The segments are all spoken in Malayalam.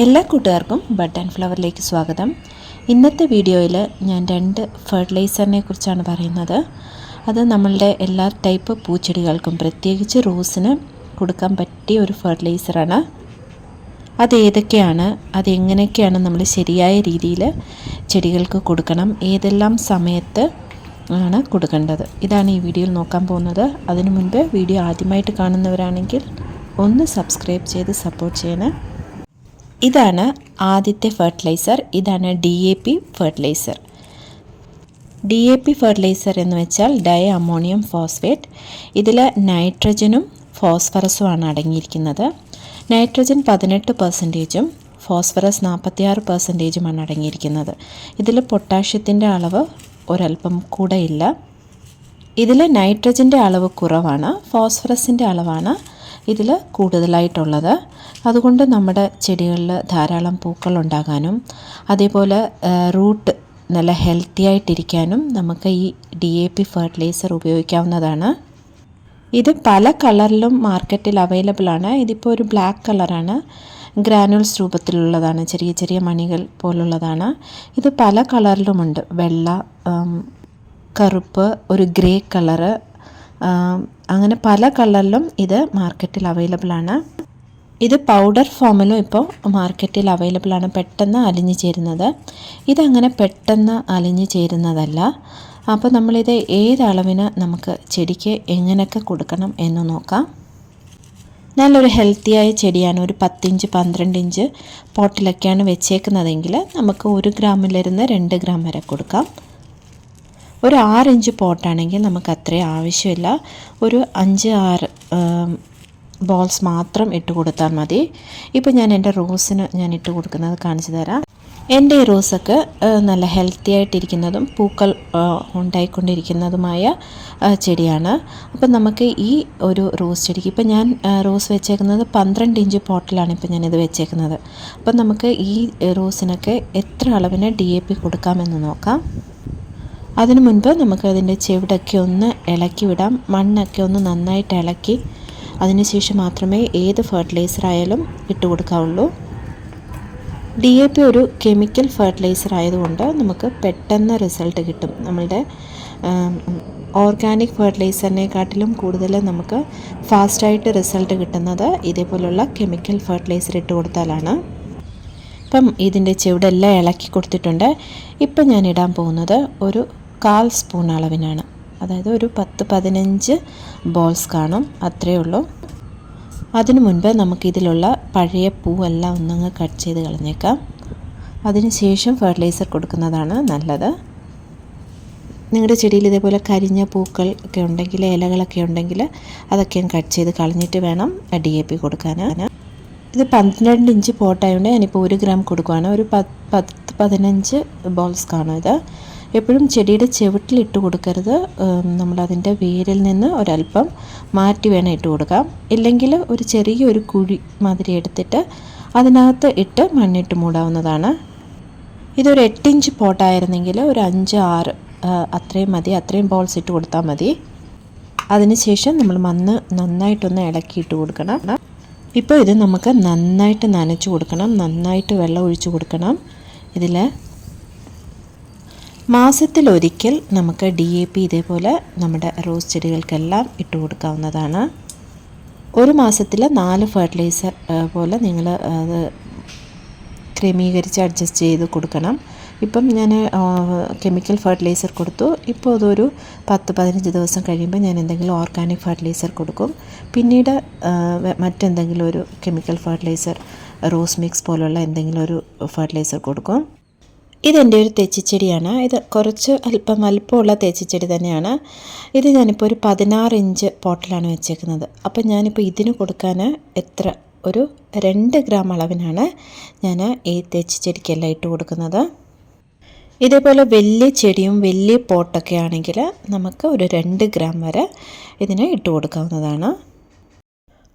എല്ലാ കൂട്ടുകാർക്കും ആൻഡ് ഫ്ലവറിലേക്ക് സ്വാഗതം. ഇന്നത്തെ വീഡിയോയിൽ ഞാൻ രണ്ട് ഫെർട്ടിലൈസറിനെ കുറിച്ചാണ് പറയുന്നത്. അത് നമ്മളുടെ എല്ലാ ടൈപ്പ് പൂച്ചെടികൾക്കും പ്രത്യേകിച്ച് റോസിന് കൊടുക്കാൻ പറ്റിയ ഒരു ഫെർട്ടിലൈസറാണ് അത് ഏതൊക്കെയാണ്? അത് എങ്ങനെയൊക്കെയാണ് നമ്മൾ ശരിയായ രീതിയിൽ ചെടികൾക്ക് കൊടുക്കണം? ഏതെല്ലാം സമയത്ത് ആണ് കൊടുക്കേണ്ടത്? ഇതാണ് ഈ വീഡിയോയിൽ നോക്കാൻ പോകുന്നത്. അതിനു മുൻപ് വീഡിയോ ആദ്യമായിട്ട് കാണുന്നവരാണെങ്കിൽ ഒന്ന് സബ്സ്ക്രൈബ് ചെയ്ത് സപ്പോർട്ട് ചെയ്യണേ. ഇതാണ് ആദ്യത്തെ ഫെർട്ടിലൈസർ ഇതാണ് D A P fertiliser D A P fertiliser എന്ന് വെച്ചാൽ ഡൈ അമോണിയം ഫോസ്ഫേറ്റ് ഇതിൽ നൈട്രജനും ഫോസ്ഫറസുമാണ് അടങ്ങിയിരിക്കുന്നത്. നൈട്രജൻ പതിനെട്ട് പെർസെന്റേജും ഫോസ്ഫറസ് നാൽപ്പത്തിയാറ് പെർസെന്റേജുമാണ് അടങ്ങിയിരിക്കുന്നത്. ഇതിൽ പൊട്ടാഷ്യത്തിന്റെ അളവ് ഒരല്പം കൂടെ ഇല്ല. ഇതിൽ നൈട്രജന്റെ അളവ് കുറവാണ് ഫോസ്ഫറസിന്റെ അളവാണ്. ഇതിൽ കൂടുതലായിട്ടുള്ളത്. അതുകൊണ്ട് നമ്മുടെ ചെടികളിൽ ധാരാളം പൂക്കൾ ഉണ്ടാകാനും അതേപോലെ റൂട്ട് നല്ല ഹെൽത്തി ആയിട്ടിരിക്കാനും നമുക്ക് ഈ ഡി എ പി ഫെർട്ടിലൈസർ ഉപയോഗിക്കാവുന്നതാണ്. ഇത് പല കളറിലും മാർക്കറ്റിൽ അവൈലബിൾ ആണ്. ഇതിപ്പോൾ ഒരു ബ്ലാക്ക് കളറാണ്. ഗ്രാനുൾസ് രൂപത്തിലുള്ളതാണ്. ചെറിയ ചെറിയ മണികൾ പോലുള്ളതാണ്. ഇത് പല കളറിലുമുണ്ട്. വെള്ള കറുപ്പ് ഒരു ഗ്രേ കളറ് അങ്ങനെ പല കളറിലും ഇത് മാർക്കറ്റിൽ അവൈലബിൾ ആണ്. ഇത് പൗഡർ ഫോമിലും ഇപ്പോൾ മാർക്കറ്റിൽ അവൈലബിൾ ആണ് പെട്ടെന്ന് അലിഞ്ഞു ചേരുന്നത്. ഇതങ്ങനെ പെട്ടെന്ന് അലിഞ്ഞു ചേരുന്നതല്ല. അപ്പോൾ നമ്മളിത് ഏതളവിന് നമുക്ക് ചെടിക്ക് എങ്ങനെയൊക്കെ കൊടുക്കണം എന്ന് നോക്കാം. നല്ലൊരു ഹെൽത്തിയായ ചെടിയാണ് ഒരു പത്തിഞ്ച് പന്ത്രണ്ട് ഇഞ്ച് പോട്ടിലൊക്കെയാണ് വെച്ചേക്കുന്നതെങ്കിൽ നമുക്ക് ഒരു ഗ്രാമിലിരുന്ന് രണ്ട് ഗ്രാം വരെ കൊടുക്കാം. ഒരു ആറ് ഇഞ്ച് പോട്ടാണെങ്കിൽ നമുക്ക് അത്രയും ആവശ്യമില്ല. ഒരു അഞ്ച് ആറ് ബോൾസ് മാത്രം ഇട്ട് കൊടുത്താൽ മതി. ഇപ്പോൾ ഞാൻ എന്റെ റോസിന് ഞാൻ ഇട്ട് കൊടുക്കുന്നത് കാണിച്ചു തരാം. എന്റെ ഈ റോസൊക്കെ നല്ല ഹെൽത്തി ആയിട്ടിരിക്കുന്നതും പൂക്കൾ ഉണ്ടായിക്കൊണ്ടിരിക്കുന്നതുമായ ചെടിയാണ്. അപ്പം നമുക്ക് ഈ ഒരു റോസ് ചെടിക്ക് ഇപ്പം ഞാൻ റോസ് വെച്ചേക്കുന്നത് പന്ത്രണ്ട് ഇഞ്ച് പോട്ടിലാണ് ഇപ്പം ഞാനിത് വെച്ചേക്കുന്നത്. അപ്പം നമുക്ക് ഈ റോസിനൊക്കെ എത്ര അളവിന് ഡി എ പി കൊടുക്കാമെന്ന് നോക്കാം. അതിനു മുൻപ് നമുക്ക് അതിന്റെ ചെവിടൊക്കെ ഒന്ന് ഇളക്കി വിടാം. മണ്ണൊക്കെ ഒന്ന് നന്നായിട്ട് ഇളക്കി അതിനുശേഷം മാത്രമേ ഏത് ഫെർട്ടിലൈസർ ആയാലും ഇട്ട് കൊടുക്കാവുള്ളൂ. ഡി എ പി ഒരു കെമിക്കൽ ഫെർട്ടിലൈസർ ആയതുകൊണ്ട് നമുക്ക് പെട്ടെന്ന് റിസൾട്ട് കിട്ടും. നമ്മളുടെ ഓർഗാനിക് ഫെർട്ടിലൈസറിനെക്കാട്ടിലും കൂടുതൽ നമുക്ക് ഫാസ്റ്റായിട്ട് റിസൾട്ട് കിട്ടുന്നത് ഇതേപോലുള്ള കെമിക്കൽ ഫെർട്ടിലൈസർ ഇട്ട് കൊടുത്താലാണ്. ഇപ്പം ഇതിന്റെ ചെവിടെല്ലാം ഇളക്കി കൊടുത്തിട്ടുണ്ട്. ഇപ്പം ഞാൻ ഇടാൻ പോകുന്നത് ഒരു കാൽ സ്പൂൺ അളവിനാണ്. അതായത് ഒരു പത്ത് പതിനഞ്ച് ബോൾസ് കാണും. അത്രയേ ഉള്ളൂ. അതിനു മുൻപ് നമുക്കിതിലുള്ള പഴയ പൂവെല്ലാം ഒന്നങ്ങ് കട്ട് ചെയ്ത് കളഞ്ഞേക്കാം. അതിന് ശേഷം ഫെർട്ടിലൈസർ കൊടുക്കുന്നതാണ് നല്ലത്. നിങ്ങളുടെ ചെടിയിൽ ഇതേപോലെ കരിഞ്ഞ പൂക്കൾ ഒക്കെ ഉണ്ടെങ്കിൽ ഇലകളൊക്കെ ഉണ്ടെങ്കിൽ അതൊക്കെ കട്ട് ചെയ്ത് കളഞ്ഞിട്ട് വേണം ഡി എ പി കൊടുക്കാൻ. ഇത് പന്ത്രണ്ട് ഇഞ്ച് പോട്ടായതുകൊണ്ട് ഞാനിപ്പോൾ ഒരു ഗ്രാം കൊടുക്കുകയാണ് ഒരു പത്ത് പതിനഞ്ച് ബോൾസ് കാണും ഇത്. എപ്പോഴും ചെടിയുടെ ചെവിട്ടിലിട്ട് കൊടുക്കരുത്. നമ്മളതിന്റെ വേരിൽ നിന്ന് ഒരല്പം മാറ്റി വേണം ഇട്ട് കൊടുക്കാം ഇല്ലെങ്കിൽ ഒരു ചെറിയൊരു കുഴി മാതിരി എടുത്തിട്ട് അതിനകത്ത് ഇട്ട് മണ്ണിട്ട് മൂടാവുന്നതാണ്. ഇതൊരു എട്ടിഞ്ച് പോട്ടായിരുന്നെങ്കിൽ ഒരു അഞ്ച് ആറ് അത്രയും മതി. അത്രയും ബോൾസ് ഇട്ട് കൊടുത്താൽ മതി. അതിനുശേഷം നമ്മൾ മണ്ണ് നന്നായിട്ടൊന്ന് ഇളക്കിയിട്ട് കൊടുക്കണം. ഇപ്പോൾ ഇത് നമുക്ക് നന്നായിട്ട് നനച്ച് കൊടുക്കണം. നന്നായിട്ട് വെള്ളം ഒഴിച്ച് കൊടുക്കണം. ഇതിൽ മാസത്തിലൊരിക്കൽ നമുക്ക് ഡി എ പി ഇതേപോലെ നമ്മുടെ റോസ് ചെടികൾക്കെല്ലാം ഇട്ട് കൊടുക്കാവുന്നതാണ്. ഒരു മാസത്തിൽ നാല് ഫെർട്ടിലൈസർ പോലെ നിങ്ങൾ അത് ക്രമീകരിച്ച് അഡ്ജസ്റ്റ് ചെയ്ത് കൊടുക്കണം. ഇപ്പം ഞാൻ കെമിക്കൽ ഫെർട്ടിലൈസർ കൊടുത്തു. ഇപ്പോൾ അതൊരു പത്ത് പതിനഞ്ച് ദിവസം കഴിയുമ്പോൾ ഞാൻ എന്തെങ്കിലും ഓർഗാനിക് ഫെർട്ടിലൈസർ കൊടുക്കും. പിന്നീട് മറ്റെന്തെങ്കിലും ഒരു കെമിക്കൽ ഫെർട്ടിലൈസർ റോസ് മിക്സ് പോലുള്ള എന്തെങ്കിലും ഒരു ഫെർട്ടിലൈസർ കൊടുക്കും. ഇതെന്റെ ഒരു തെച്ചിച്ചെടിയാണ്. ഇത് കുറച്ച് അല്പം വലിപ്പമുള്ള തെച്ചിച്ചെടി തന്നെയാണ്. ഇത് ഞാനിപ്പോൾ ഒരു പതിനാറ് ഇഞ്ച് പോട്ടിലാണ് വെച്ചേക്കുന്നത്. അപ്പം ഞാനിപ്പോൾ ഇതിന് കൊടുക്കാൻ എത്ര? ഒരു രണ്ട് ഗ്രാം അളവിനാണ് ഞാൻ ഈ തെച്ചിച്ചെടിക്കെല്ലാം ഇട്ട് കൊടുക്കുന്നത്. ഇതേപോലെ വലിയ ചെടിയും വലിയ പോട്ടൊക്കെ ആണെങ്കിൽ നമുക്ക് ഒരു രണ്ട് ഗ്രാം വരെ ഇതിന് ഇട്ട് കൊടുക്കാവുന്നതാണ്.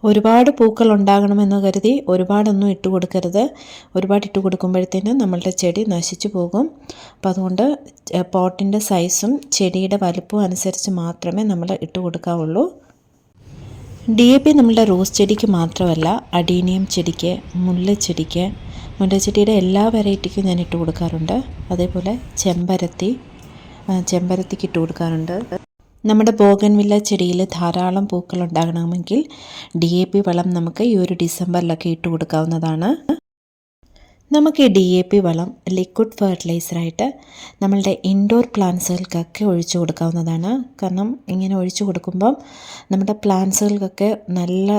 ഒരുപാട് പൂക്കൾ ഉണ്ടാകണമെന്ന് കരുതി ഒരുപാടൊന്നും ഇട്ട് കൊടുക്കരുത് ഒരുപാട് ഇട്ട് കൊടുക്കുമ്പോഴത്തേനും നമ്മളുടെ ചെടി നശിച്ചു പോകും. അപ്പം അതുകൊണ്ട് പോട്ടിന്റെ സൈസും ചെടിയുടെ വലുപ്പവും അനുസരിച്ച് മാത്രമേ നമ്മൾ ഇട്ട് കൊടുക്കാവുള്ളൂ ഡി എ പി നമ്മളുടെ റോസ് ചെടിക്ക് മാത്രമല്ല അഡീനിയം ചെടിക്ക് മുല്ലച്ചെടിക്ക് മുല്ലച്ചെടിയുടെ എല്ലാ വെറൈറ്റിക്കും ഞാൻ ഇട്ട് കൊടുക്കാറുണ്ട് അതേപോലെ ചെമ്പരത്തി ചെമ്പരത്തിക്ക് ഇട്ട് കൊടുക്കാറുണ്ട് നമ്മുടെ ബോഗൻവില്ല ചെടിയിൽ ധാരാളം പൂക്കൾ ഉണ്ടാകണമെങ്കിൽ ഡി എ പി വളം നമുക്ക് ഈ ഒരു ഡിസംബറിലൊക്കെ ഇട്ട് കൊടുക്കാവുന്നതാണ്. നമുക്ക് ഡി എ പി വളം ലിക്വിഡ് ഫെർട്ടിലൈസറായിട്ട് നമ്മളുടെ ഇൻഡോർ പ്ലാന്റ്സുകൾക്കൊക്കെ ഒഴിച്ചു കൊടുക്കാവുന്നതാണ്. കാരണം ഇങ്ങനെ ഒഴിച്ചു കൊടുക്കുമ്പം നമ്മുടെ പ്ലാന്റ്സുകൾക്കൊക്കെ നല്ല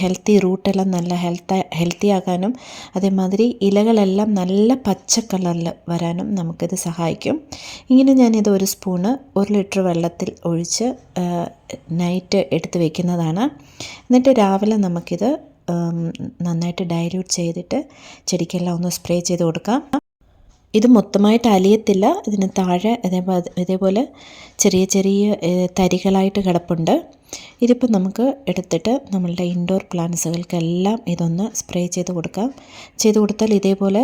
ഹെൽത്തി റൂട്ടെല്ലാം നല്ല ഹെൽത്ത് ഹെൽത്തി ആകാനും അതേമാതിരി ഇലകളെല്ലാം നല്ല പച്ച കളറിൽ വരാനും നമുക്കിത് സഹായിക്കും. ഇങ്ങനെ ഞാനിത് ഒരു സ്പൂണ് ഒരു ലിറ്റർ വെള്ളത്തിൽ ഒഴിച്ച് നൈറ്റ് എടുത്ത് വയ്ക്കുന്നതാണ് എന്നിട്ട് രാവിലെ നമുക്കിത് നന്നായിട്ട് ഡൈല്യൂട്ട് ചെയ്തിട്ട് ചെടിക്കെല്ലാം ഒന്ന് സ്പ്രേ ചെയ്ത് കൊടുക്കാം. ഇത് മൊത്തമായിട്ട് അലിയത്തില്ല. ഇതിന് താഴെ അതേപോലെ ഇതേപോലെ ചെറിയ ചെറിയ തരികളായിട്ട് കിടപ്പുണ്ട്. ഇതിപ്പോൾ നമുക്ക് എടുത്തിട്ട് നമ്മളുടെ ഇൻഡോർ പ്ലാന്റ്സുകൾക്കെല്ലാം ഇതൊന്ന് സ്പ്രേ ചെയ്ത് കൊടുക്കാം. ചെയ്ത് കൊടുത്താൽ ഇതേപോലെ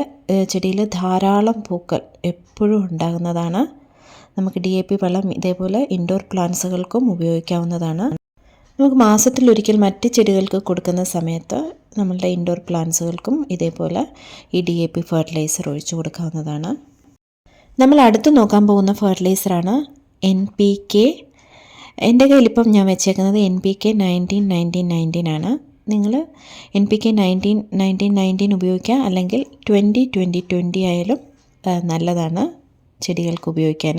ചെടിയിൽ ധാരാളം പൂക്കൾ എപ്പോഴും ഉണ്ടാകുന്നതാണ്. നമുക്ക് ഡി എ പി വളം ഇതേപോലെ ഇൻഡോർ പ്ലാന്റ്സുകൾക്കും ഉപയോഗിക്കാവുന്നതാണ്. നമുക്ക് മാസത്തിലൊരിക്കൽ മറ്റ് ചെടികൾക്ക് കൊടുക്കുന്ന സമയത്ത് നമ്മളുടെ ഇൻഡോർ പ്ലാന്റ്സുകൾക്കും ഇതേപോലെ ഈ ഡി എ പി ഫെർട്ടിലൈസർ ഒഴിച്ചു കൊടുക്കാവുന്നതാണ്. നമ്മൾ അടുത്ത് നോക്കാൻ പോകുന്ന ഫെർട്ടിലൈസറാണ് എൻ പി കെ എന്റെ കയ്യിലിപ്പം ഞാൻ വെച്ചേക്കുന്നത് N P K nineteen nineteen nineteen ആണ്. നിങ്ങൾ N P K nineteen nineteen nineteen ഉപയോഗിക്കുക അല്ലെങ്കിൽ ട്വന്റി ട്വന്റി ട്വന്റി ആയാലും നല്ലതാണ് ചെടികൾക്ക് ഉപയോഗിക്കാൻ.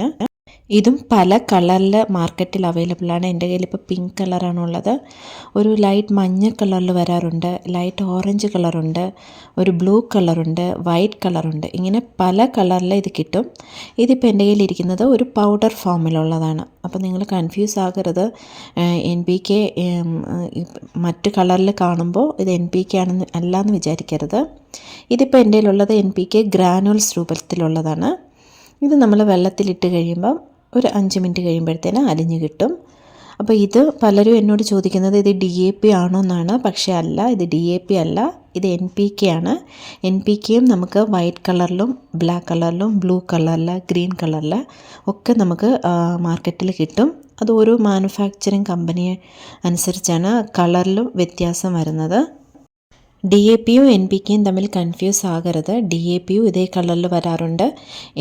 ഇതും പല കളറിൽ മാർക്കറ്റിൽ അവൈലബിൾ ആണ്. എന്റെ കയ്യിൽ ഇപ്പോൾ പിങ്ക് കളറാണ് ഉള്ളത് ഒരു ലൈറ്റ് മഞ്ഞ കളറിൽ വരാറുണ്ട്. ലൈറ്റ് ഓറഞ്ച് കളറുണ്ട് ഒരു ബ്ലൂ കളറുണ്ട് വൈറ്റ് കളറുണ്ട് ഇങ്ങനെ പല കളറിൽ ഇത് കിട്ടും. ഇതിപ്പോൾ എന്റെ കയ്യിലിരിക്കുന്നത് ഒരു പൗഡർ ഫോമിലുള്ളതാണ് അപ്പോൾ നിങ്ങൾ കൺഫ്യൂസ് ആകരുത്. എൻ പി കെ മറ്റ് കളറിൽ കാണുമ്പോൾ ഇത് എൻ പി കെ ആണെന്ന് അല്ലാന്ന് വിചാരിക്കരുത്. ഇതിപ്പോൾ എന്റെ കയ്യിലുള്ളത് എൻ പി കെ ഗ്രാനുവൽസ് രൂപത്തിലുള്ളതാണ്. ഇത് നമ്മൾ വെള്ളത്തിലിട്ട് കഴിയുമ്പം ഒരു അഞ്ച് മിനിറ്റ് കഴിയുമ്പോഴത്തേന് അലിഞ്ഞ് കിട്ടും. അപ്പോൾ ഇത് പലരും എന്നോട് ചോദിക്കുന്നത് ഇത് ഡി എ പി ആണോ എന്നാണ്. പക്ഷേ അല്ല ഇത് ഡി എ പി അല്ല. ഇത് എൻ പി കെ ആണ്. എൻ പി കെയും നമുക്ക് വൈറ്റ് കളറിലും ബ്ലാക്ക് കളറിലും ബ്ലൂ കളറിൽ ഗ്രീൻ കളറിൽ ഒക്കെ നമുക്ക് മാർക്കറ്റിൽ കിട്ടും. അത് ഓരോ മാനുഫാക്ചറിങ് കമ്പനിയെ അനുസരിച്ചാണ് കളറിലും വ്യത്യാസം വരുന്നത്. ഡി എ പിയും എൻ പി കെയും തമ്മിൽ കൺഫ്യൂസ് ആകരുത്. ഡി എ പിയും ഇതേ കളറിൽ വരാറുണ്ട്.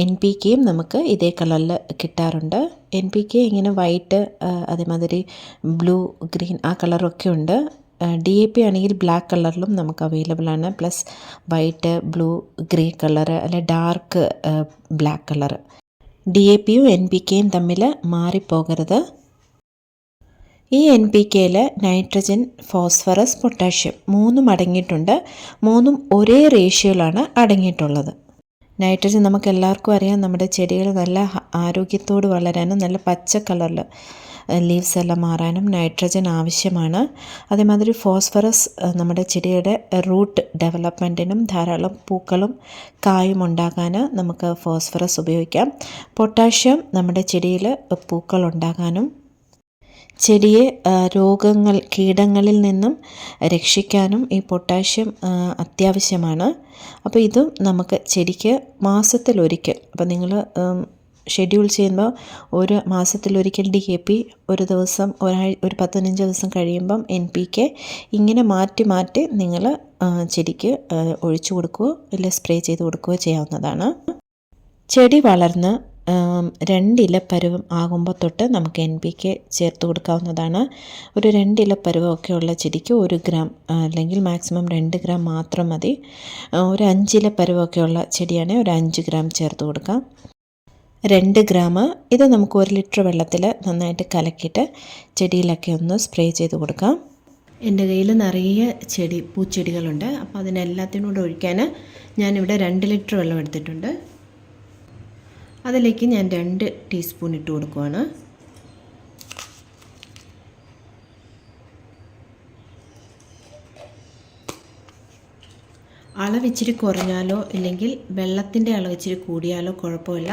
എൻ പി കെയും നമുക്ക് ഇതേ കളറിൽ കിട്ടാറുണ്ട്. എൻ പി കെ ഇങ്ങനെ വൈറ്റ് അതേമാതിരി ബ്ലൂ ഗ്രീൻ ആ കളറൊക്കെ ഉണ്ട്. ഡി എ പി ആണെങ്കിൽ ബ്ലാക്ക് കളറിലും നമുക്ക് അവൈലബിൾ ആണ്. Plus white blue grey colour അല്ലെ dark black colour D A പിയും എൻ പി കെയും തമ്മിൽ മാറിപ്പോകരുത്. ഈ എൻ പി കെയിൽ നൈട്രജൻ ഫോസ്ഫറസ് പൊട്ടാഷ്യം മൂന്നും അടങ്ങിയിട്ടുണ്ട്. മൂന്നും ഒരേ റേഷ്യോയിലാണ് അടങ്ങിയിട്ടുള്ളത്. നൈട്രജൻ നമുക്ക് എല്ലാവർക്കും അറിയാം. നമ്മുടെ ചെടികൾ നല്ല ആരോഗ്യത്തോട് വളരാനും നല്ല പച്ച കളറിൽ ലീവ്സ് എല്ലാം മാറാനും നൈട്രജൻ ആവശ്യമാണ്. അതേമാതിരി ഫോസ്ഫറസ് നമ്മുടെ ചെടിയുടെ റൂട്ട് ഡെവലപ്മെന്റിനും ധാരാളം പൂക്കളും കായും ഉണ്ടാകാൻ നമുക്ക് ഫോസ്ഫറസ് ഉപയോഗിക്കാം. പൊട്ടാഷ്യം നമ്മുടെ ചെടിയിൽ പൂക്കൾ ഉണ്ടാകാനും ചെടിയെ രോഗങ്ങൾ കീടങ്ങളിൽ നിന്നും രക്ഷിക്കാനും ഈ പൊട്ടാഷ്യം അത്യാവശ്യമാണ്. അപ്പോൾ ഇതും നമുക്ക് ചെടിക്ക് മാസത്തിലൊരിക്കൽ അപ്പോൾ നിങ്ങൾ ഷെഡ്യൂൾ ചെയ്യുമ്പോൾ ഒരു മാസത്തിലൊരിക്കൽ ഡി എ പി ഒരു ദിവസം ഒരാഴ് ഒരു പതിനഞ്ച് ദിവസം കഴിയുമ്പം എൻ പി കെ ഇങ്ങനെ മാറ്റി മാറ്റി നിങ്ങൾ ചെടിക്ക് ഒഴിച്ചു കൊടുക്കുകയോ ഇല്ല സ്പ്രേ ചെയ്ത് കൊടുക്കുകയോ ചെയ്യാവുന്നതാണ്. ചെടി വളർന്ന് രണ്ടില പരുവം ആകുമ്പോൾ തൊട്ട് നമുക്ക് എൻ പി കെ ചേർത്ത് കൊടുക്കാവുന്നതാണ്. ഒരു രണ്ടില പരുവമൊക്കെ ഉള്ള ചെടിക്ക് ഒരു ഗ്രാം അല്ലെങ്കിൽ മാക്സിമം രണ്ട് ഗ്രാം മാത്രം മതി. ഒരു അഞ്ചില പരുവമൊക്കെ ഉള്ള ചെടിയാണെങ്കിൽ ഒരു അഞ്ച് ഗ്രാം ചേർത്ത് കൊടുക്കാം. രണ്ട് ഗ്രാം ഇത് നമുക്ക് ഒരു ലിറ്റർ വെള്ളത്തിൽ നന്നായിട്ട് കലക്കിയിട്ട് ചെടിയിലൊക്കെ ഒന്ന് സ്പ്രേ ചെയ്ത് കൊടുക്കാം. എന്റെ കയ്യിൽ നിറയെ ചെടി പൂച്ചെടികളുണ്ട്. അപ്പോൾ അതിനെല്ലാത്തിനും കൂടെ ഒഴിക്കാൻ ഞാനിവിടെ രണ്ട് ലിറ്റർ വെള്ളം എടുത്തിട്ടുണ്ട്. അതിലേക്ക് ഞാൻ രണ്ട് ടീസ്പൂൺ ഇട്ട് കൊടുക്കുവാണ്. അളവ് ഇച്ചിരി കുറഞ്ഞാലോ ഇല്ലെങ്കിൽ വെള്ളത്തിന്റെ അളവ് ഇച്ചിരി കൂടിയാലോ കുഴപ്പമില്ല.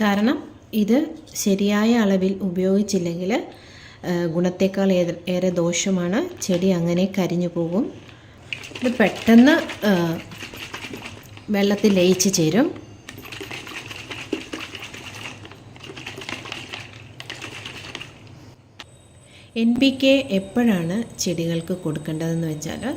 കാരണം ഇത് ശരിയായ അളവിൽ ഉപയോഗിച്ചില്ലെങ്കിൽ ഗുണത്തേക്കാൾ ഏറെ ദോഷമാണ്. ചെടി അങ്ങനെ കരിഞ്ഞു പോകും. ഇത് പെട്ടെന്ന് വെള്ളത്തിൽ ലയിച്ച് ചേരും. എൻ പി കെ എപ്പോഴാണ് ചെടികൾക്ക് കൊടുക്കേണ്ടതെന്ന് വെച്ചാൽ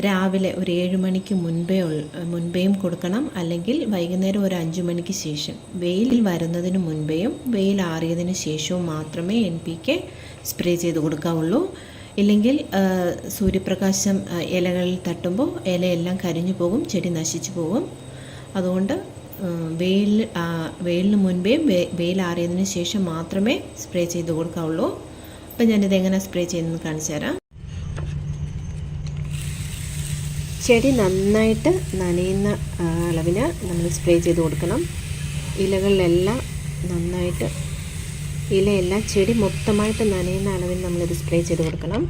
രാവിലെ ഒരു ഏഴ് മണിക്ക് മുൻപേ മുൻപേയും കൊടുക്കണം. അല്ലെങ്കിൽ വൈകുന്നേരം ഒരു അഞ്ച് മണിക്ക് ശേഷം വെയിലിൽ വരുന്നതിന് മുൻപേയും വെയിൽ ആറിയതിന് ശേഷവും മാത്രമേ എൻ പി കെ സ്പ്രേ ചെയ്ത് കൊടുക്കാവുള്ളൂ. ഇല്ലെങ്കിൽ സൂര്യപ്രകാശം ഇലകളിൽ തട്ടുമ്പോൾ ഇലയെല്ലാം കരിഞ്ഞു പോകും ചെടി നശിച്ചു പോകും. അതുകൊണ്ട് വെയിൽ വെയിലിന് മുൻപേ വെ- വെയിൽ ആറിയതിന് ശേഷം മാത്രമേ സ്പ്രേ ചെയ്ത് കൊടുക്കാവുള്ളൂ. അപ്പം ഞാനിത് എങ്ങനെ സ്പ്രേ ചെയ്യുന്നത് കാണിച്ചു തരാം. ചെടി നന്നായിട്ട് നനയുന്ന അളവിന് നമ്മൾ സ്പ്രേ ചെയ്ത് കൊടുക്കണം. ഇലകളിലെല്ലാം നന്നായിട്ട് ഇലയെല്ലാം ചെടി മൊത്തമായിട്ട് നനയുന്ന അളവിൽ നമ്മളിത് സ്പ്രേ ചെയ്ത് കൊടുക്കണം.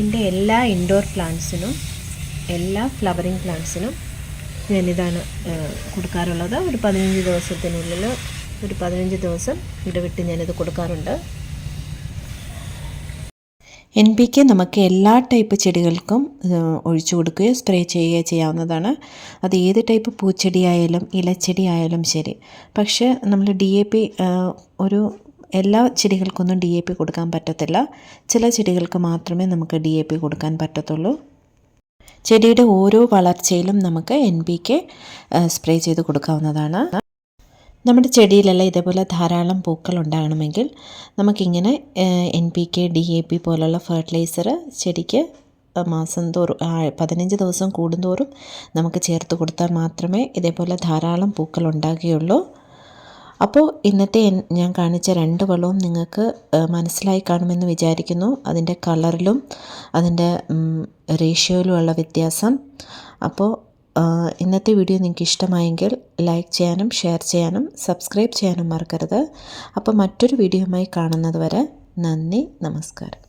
എന്റെ എല്ലാ ഇൻഡോർ പ്ലാന്റ്സിനും എല്ലാ ഫ്ലവറിങ് പ്ലാന്റ്സിനും ഞാനിതാണ് കൊടുക്കാറുള്ളത്. ഒരു പതിനഞ്ച് ദിവസത്തിനുള്ളിൽ ഒരു പതിനഞ്ച് ദിവസം ഇടവിട്ട് ഞാനിത് കൊടുക്കാറുണ്ട്. എൻ പി കെ നമുക്ക് എല്ലാ ടൈപ്പ് ചെടികൾക്കും ഒഴിച്ചു കൊടുക്കുകയോ സ്പ്രേ ചെയ്യുകയോ ചെയ്യാവുന്നതാണ്. അത് ഏത് ടൈപ്പ് പൂച്ചെടിയായാലും ഇലച്ചെടി ആയാലും ശരി. പക്ഷേ നമ്മൾ ഡി എ പി ഒരു എല്ലാ ചെടികൾക്കൊന്നും ഡി എ പി കൊടുക്കാൻ പറ്റത്തില്ല. ചില ചെടികൾക്ക് മാത്രമേ നമുക്ക് ഡി എ പി കൊടുക്കാൻ പറ്റത്തുള്ളൂ. ചെടിയുടെ ഓരോ വളർച്ചയിലും നമുക്ക് എൻ പി കെ സ്പ്രേ ചെയ്ത് കൊടുക്കാവുന്നതാണ്. നമ്മുടെ ചെടിയിലെല്ലാം ഇതേപോലെ ധാരാളം പൂക്കൾ ഉണ്ടാകണമെങ്കിൽ നമുക്കിങ്ങനെ N P K D A P പോലുള്ള ഫെർട്ടിലൈസർ ചെടിക്ക് മാസം തോറും പതിനഞ്ച് ദിവസം കൂടുന്തോറും നമുക്ക് ചേർത്ത് കൊടുത്താൽ മാത്രമേ ഇതേപോലെ ധാരാളം പൂക്കൾ ഉണ്ടാകുകയുള്ളൂ. അപ്പോൾ ഇന്നത്തെ ഞാൻ കാണിച്ച രണ്ട് വളവും നിങ്ങൾക്ക് മനസ്സിലായി കാണുമെന്ന് വിചാരിക്കുന്നു. അതിന്റെ കളറിലും അതിന്റെ റേഷ്യോയിലുമുള്ള വ്യത്യാസം. അപ്പോൾ ഇന്നത്തെ വീഡിയോ നിങ്ങൾക്ക് ഇഷ്ടമായെങ്കിൽ ലൈക്ക് ചെയ്യാനും ഷെയർ ചെയ്യാനും സബ്സ്ക്രൈബ് ചെയ്യാനും മറക്കരുത്. അപ്പോൾ മറ്റൊരു വീഡിയോയുമായി കാണുന്നത് വരെ നന്ദി നമസ്കാരം.